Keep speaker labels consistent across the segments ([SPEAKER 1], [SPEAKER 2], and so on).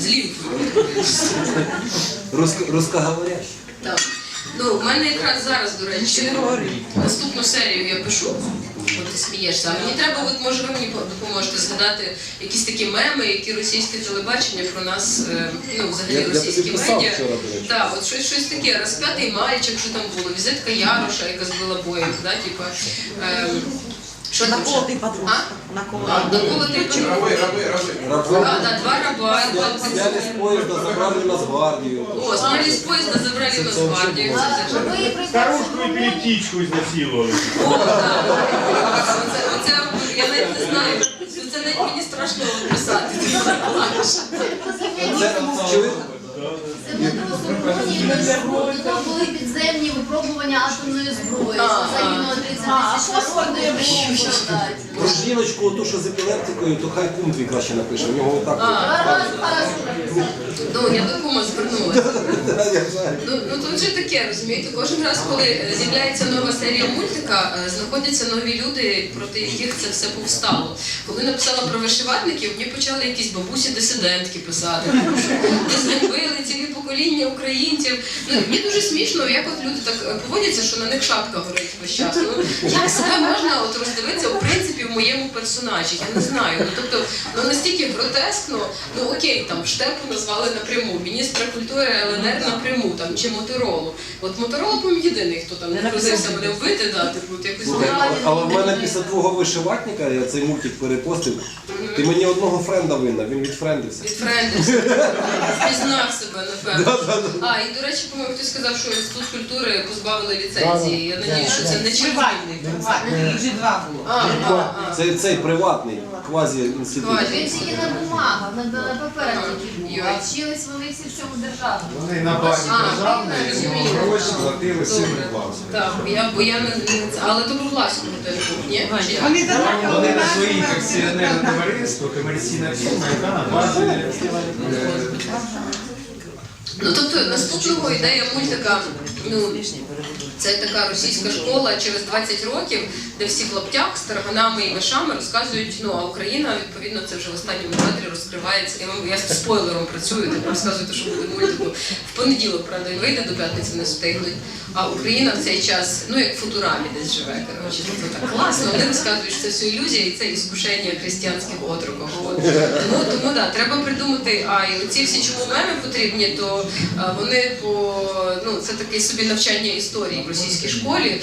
[SPEAKER 1] з лімфою.
[SPEAKER 2] Русско-
[SPEAKER 1] Так. Ну, в мене якраз зараз, до речі, наступну серію я пишу. От ти смієшся. А мені треба, от може ви мені допоможете згадати якісь такі меми, які російське телебачення про нас, е, ну взагалі
[SPEAKER 2] Я- я
[SPEAKER 1] російські
[SPEAKER 2] тобі писав
[SPEAKER 1] медіа.
[SPEAKER 2] вчора, до речі.
[SPEAKER 1] Так, от щось, щось таке, розп'ятий мальчик, що там було, візитка Яроша, яка збила боєм, да, типа. ем, що?
[SPEAKER 3] Наколотий.
[SPEAKER 1] А,
[SPEAKER 3] Наколотий.
[SPEAKER 1] наколотий.
[SPEAKER 4] Раби, раби, раби.
[SPEAKER 1] Да, два раба.
[SPEAKER 2] сняли с поезда, забрали нас в.
[SPEAKER 1] О, сняли з поїзда, забрали нас. Це.
[SPEAKER 5] Старушку і.
[SPEAKER 1] О, так. Оце, оце, я навіть не знаю. Це навіть мені страшно писати.
[SPEAKER 2] Це?
[SPEAKER 6] Це Сумбоні, там були підземні випробування атомної зброї. Загинуло 30 тисяч.
[SPEAKER 2] Про жіночку, ту, що з епілептикою, то хай кум твій краще напише. У нього отак.
[SPEAKER 1] Ну, я до кума звернулася. Ну, ну тут же таке, розумієте, кожен раз, коли е, з'являється нова серія мультика, е, знаходяться нові люди, проти яких це все повстало. Коли написала про вишиватників, мені почали якісь бабусі-дисидентки писати. Ви зганьбили цілі покоління українців. Ну, мені дуже смішно, як от люди так е, поводяться, що на них шапка горить весь час. Ну, як себе можна от роздивитися в принципі в моєму персонажі? Я не знаю. Ну тобто, ну настільки гротескно, ну окей, там штепу назвали напряму, міністра культури ЛНР напряму там чи Моторолу. От Моторола, по-моєму, єдиний, хто там не просився мене вбити, да, типу, от якось
[SPEAKER 2] Слухай. Але в мене після твого вишиватника, я цей мультик перепостив, ти мені одного френда винна, він відфрендився.
[SPEAKER 1] від френдився. Впізнав себе, напевно. А, і до речі, по-моєму, хтось сказав, що інститут культури позбавили ліцензії. Я надіюсь, що це не.
[SPEAKER 3] Приватний, приватний. Їх же два було.
[SPEAKER 1] А, а, а.
[SPEAKER 2] Це цей приватний квазі-інститут.
[SPEAKER 1] Квазі.
[SPEAKER 6] Він тільки на бумагах, на, на паперах тільки був. А вчились вони всі в цьому державному.
[SPEAKER 4] Вони на базі державної
[SPEAKER 1] розумію.
[SPEAKER 4] гроші платили.
[SPEAKER 1] Так, я, бо я не, але то Бурлаському теж був, ні? Чи?
[SPEAKER 3] Вони
[SPEAKER 4] на своїх акціонерне товариство, комерційна фірма, яка на базі е,
[SPEAKER 1] Ну тобто наступного ідея мультика, ну це така російська школа через 20 років, де всі в з тарганами і мишами розказують. Ну а Україна відповідно це вже в останньому кадрі розкривається. Я я спойлером працюю, так розказуєте, що буде мультику. В понеділок, правда, він вийде до п'ятниці, не встигнуть. А Україна в цей час, ну як футурамі десь живе. Коротше, тобто так класно. Вони розказують, що це все ілюзія і це іскушення християнських отроків. От. Тому, тому да, треба придумати. А і оці всі чому меми потрібні, то а, вони по ну це таке собі навчання історії в російській школі.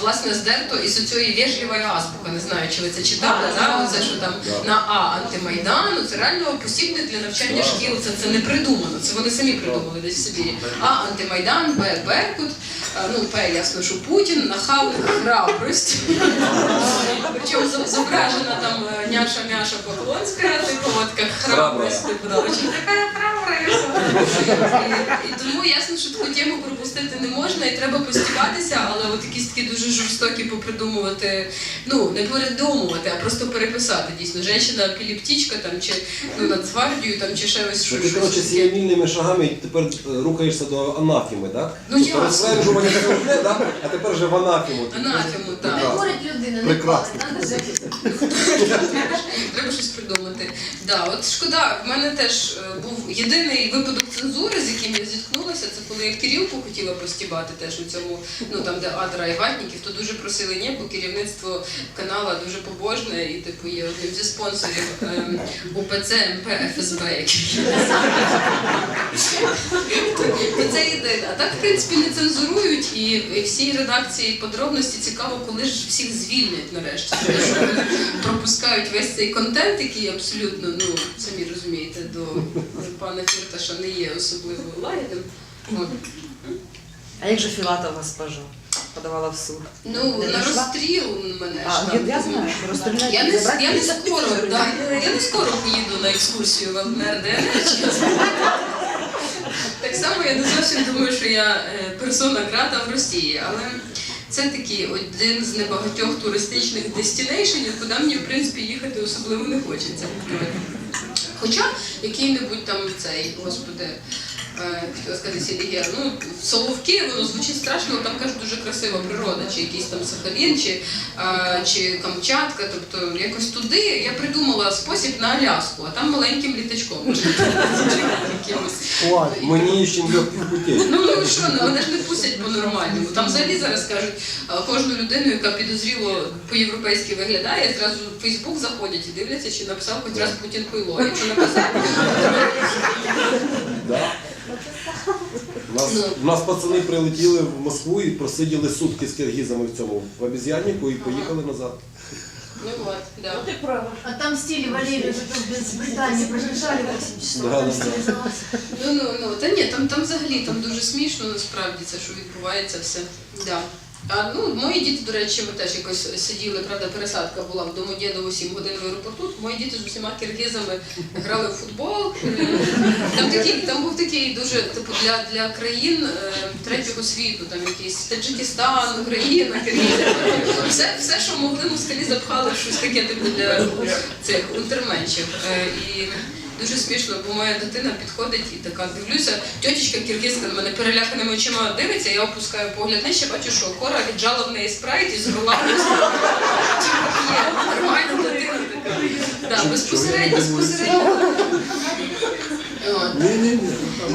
[SPEAKER 1] Власне, здерто із оцієї вежливої азбука. Не знаю, чи ви це читали. Да? Оце що там на А антимайдану. Це реально посібник для навчання шкіл. Це, це не придумано. Це вони самі придумали десь в Сибірі. А антимайдан, Б Беркут. Ну, П, ясно, що Путін, нахав храбрость. Причому зо- зображена там е, няша Мяша Поклонська, типу, от як храбрость, типу, да, очень така храбрость. І, тому ясно, що таку тему пропустити не можна, і треба постібатися, але от якісь такі дуже жорстокі попридумувати, ну, не передумувати, а просто переписати дійсно. Женщина епілептичка там, чи ну, Нацгвардію, там, чи ще ось
[SPEAKER 2] Ну,
[SPEAKER 1] щось.
[SPEAKER 2] Ти, коротше, сіямільними шагами тепер е, рухаєшся до анафіми, так?
[SPEAKER 1] Ну, ясно.
[SPEAKER 2] Розсверджування це одне, так? А тепер вже в анафіму.
[SPEAKER 1] Анафему, так.
[SPEAKER 6] Не говорить людина, не
[SPEAKER 2] Прекрасно.
[SPEAKER 1] Треба щось придумати. Да, от шкода, в мене теж е, був єдиний випадок цензури, з яким я зіткнулася, це коли я Кирилку хотіла постібати теж у цьому, ну там, де Адра і Ватніків, то дуже просили ні, бо керівництво канала дуже побожне і типу є одним зі спонсорів ем, УПЦ МП ФСБ. який. Це єдине. А так, в принципі, не цензурують і, всі редакції подробності цікаво, коли ж всіх звільнять нарешті. Пропускають весь цей контент, який абсолютно, ну самі розумієте, до пана Фірташа не є особливо лагідним. От.
[SPEAKER 3] А як же Філатова госпожа? Подавала в суд.
[SPEAKER 1] Ну,
[SPEAKER 3] Не
[SPEAKER 1] на
[SPEAKER 3] дійшла?
[SPEAKER 1] розстріл мене
[SPEAKER 3] А,
[SPEAKER 1] ж
[SPEAKER 3] я,
[SPEAKER 1] там.
[SPEAKER 3] я знаю, що розстріляють.
[SPEAKER 1] Я не,
[SPEAKER 3] забрати
[SPEAKER 1] я не скоро, да, я не скоро поїду на екскурсію в ЛНР. Так само я не зовсім думаю, що я е, персона грата в Росії, але це такий один з небагатьох туристичних дестінейшенів, куди мені в принципі їхати особливо не хочеться. Хоча який-небудь там цей, господи, хотіла сказати Селігер. Ну, Соловки, воно звучить страшно, але там кажуть дуже красива природа, чи якийсь там Сахалін, чи, е, чи Камчатка. Тобто якось туди я придумала спосіб на Аляску, а там маленьким літачком. Якимось.
[SPEAKER 2] Мені ще легких путей.
[SPEAKER 1] Ну ну що, ну вони ж не пустять по-нормальному. Там взагалі зараз кажуть, кожну людину, яка підозріло по-європейськи виглядає, зразу в Фейсбук заходять і дивляться, чи написав хоч раз Путін хуйло. Якщо написав.
[SPEAKER 2] У нас,
[SPEAKER 1] Ну.
[SPEAKER 2] у нас пацани прилетіли в Москву і просиділи сутки з киргизами в цьому в обіз'яннику і поїхали назад.
[SPEAKER 1] ну от, да.
[SPEAKER 6] А там стиле Валерию же без Британии пробежали 8 часов.
[SPEAKER 2] Да.
[SPEAKER 1] Ну ну ну та ні, там там взагалі там дуже смішно насправді це, що відбувається все. Да. А ну мої діти, до речі, ми теж якось сиділи, правда, пересадка була в Домодєдово 7 годин в аеропорту. Мої діти з усіма киргизами грали в футбол. Такий, там був такий дуже типу для, для країн е, третього світу, там якийсь Таджикистан, Україна, Киргизія. Все, все, що могли москалі запхали в щось таке типу для цих унтерменшів. Е, і Дуже смішно, бо моя дитина підходить і така дивлюся, тьотічка киргизка на мене переляканими очима дивиться, я опускаю погляд нижче, бачу, що кора віджала в неї спрайт і. Є, нормальна дитина така. Безпосередньо, безпосередньо. От.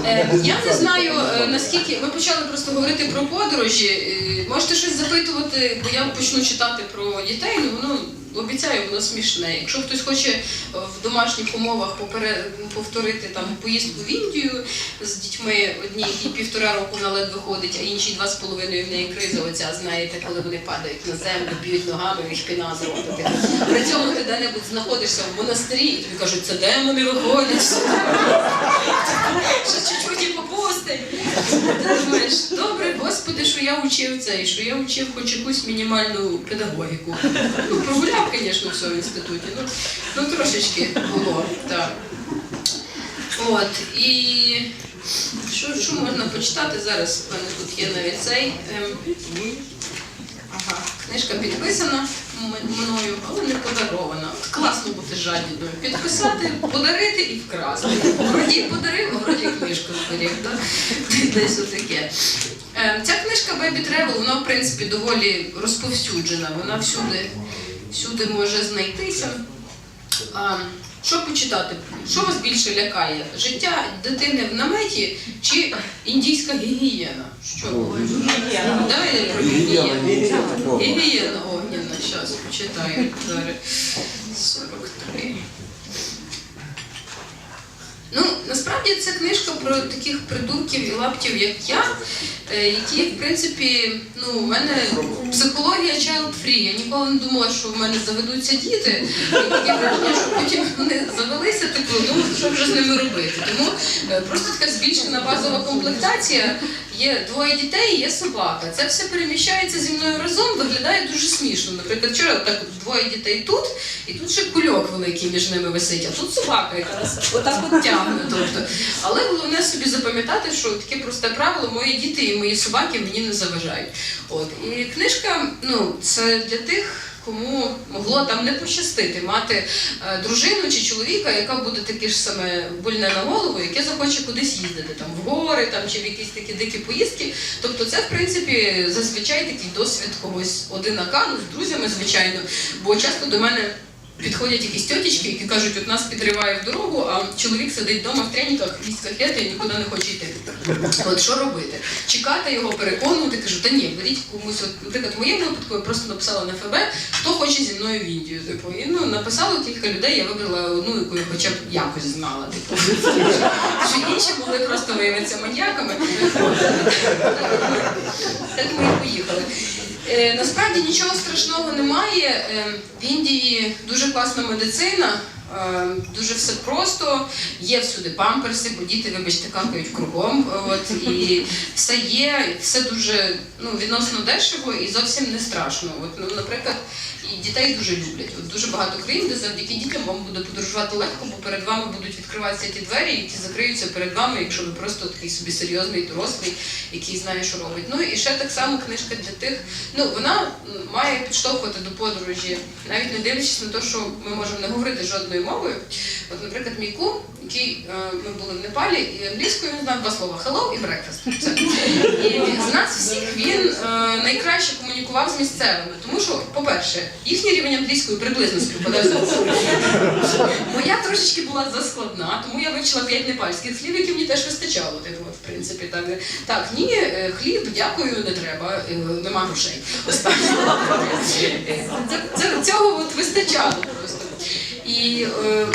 [SPEAKER 1] Е, Я не знаю е, наскільки ми почали просто говорити про подорожі. Е, Можете щось запитувати, бо я почну читати про дітей. Ну воно обіцяю, воно смішне. Якщо хтось хоче е, в домашніх умовах попере- повторити там поїздку в Індію з дітьми, одній якій півтора року вона ледве ходить, а іншій два з половиною в неї криза. Оця знаєте, коли вони падають на землю, б'ють ногами, їх піна з рота. При цьому ти де-небудь знаходишся в монастирі, і тобі кажуть, це демони виходять. Що чуть-чуть і попустить. Ти думаєш, добре, господи, що я учив це, і що я учив хоч якусь мінімальну педагогіку. Ну, прогуляв, звісно, все в інституті. Ну, ну трошечки було, так. От, і що, що можна почитати зараз? У мене тут є навіть цей. Ем, ага, книжка підписана мною, але не подарована. Класно бути жадібною. Підписати, подарити і вкрасти. Вроді подарив, а вроді книжку зберіг. так? Десь отаке. Ем, Ця книжка Baby Travel, вона в принципі доволі розповсюджена. Вона всюди, всюди може знайтися. А, що почитати? Що вас більше лякає? Життя дитини в наметі чи індійська гігієна? Що? Давайте про
[SPEAKER 2] Гігієна,
[SPEAKER 1] гігієну.
[SPEAKER 2] гігієна, о.
[SPEAKER 1] Гігієна зараз почитаю. 43. Ну, насправді це книжка про таких придурків і лаптів, як я, е, які, в принципі, ну, у мене психологія child free. Я ніколи не думала, що в мене заведуться діти. І таке що потім вони завелися, типу, ну що вже з ними робити. Тому е, просто така збільшена базова комплектація. Є двоє дітей, є собака. Це все переміщається зі мною разом, виглядає дуже смішно. Наприклад, вчора так двоє дітей тут, і тут ще кульок великий між ними висить, а тут собака якраз отак от тягне. Тобто. Але головне собі запам'ятати, що таке просте правило, мої діти і мої собаки мені не заважають. От. І книжка, ну, це для тих. Кому могло там не пощастити мати е, дружину чи чоловіка, яка буде таке ж саме больне на голову, яке захоче кудись їздити, там в гори там, чи в якісь такі дикі поїздки. Тобто це, в принципі, зазвичай такий досвід когось одинака, ну, з друзями, звичайно. Бо часто до мене підходять якісь тьотічки, які кажуть, от нас підриває в дорогу, а чоловік сидить вдома в треніках, їсть котлети і нікуди не хоче йти. От що робити? Чекати його, переконувати, кажу, та ні, беріть комусь. От, наприклад, в моєму випадку я просто написала на ФБ, хто хоче зі мною в Індію. Типу, і ну написало кілька людей, я вибрала одну, яку я хоча б якось знала. Типу, що інші могли просто виявитися маньяками. Так ми і поїхали. Е, насправді нічого страшного немає. Е, в Індії дуже класна медицина. е, Дуже все просто, є всюди памперси, бо діти, вибачте, какають кругом. От, і все є, все дуже ну, відносно дешево і зовсім не страшно. От, ну, наприклад, І дітей дуже люблять. От дуже багато країн, де завдяки дітям вам буде подорожувати легко, бо перед вами будуть відкриватися ті двері, які закриються перед вами, якщо ви просто такий собі серйозний дорослий, який знає, що робить. Ну і ще так само книжка для тих. Ну вона має підштовхувати до подорожі, навіть не дивлячись на те, що ми можемо не говорити жодною мовою. От, наприклад, мій кум, який е, ми були в Непалі, і англійською він знав два слова hello і breakfast. Все. І з нас всіх він е, найкраще комунікував з місцевими, тому що, по-перше, їхній рівень англійської приблизно співпадає з. Моя трошечки була заскладна, тому я вивчила п'ять непальських слів, які мені теж вистачало. Типу, в принципі, так, так, ні, е, хліб, дякую, не треба, е, нема грошей. Цього от вистачало просто. І е,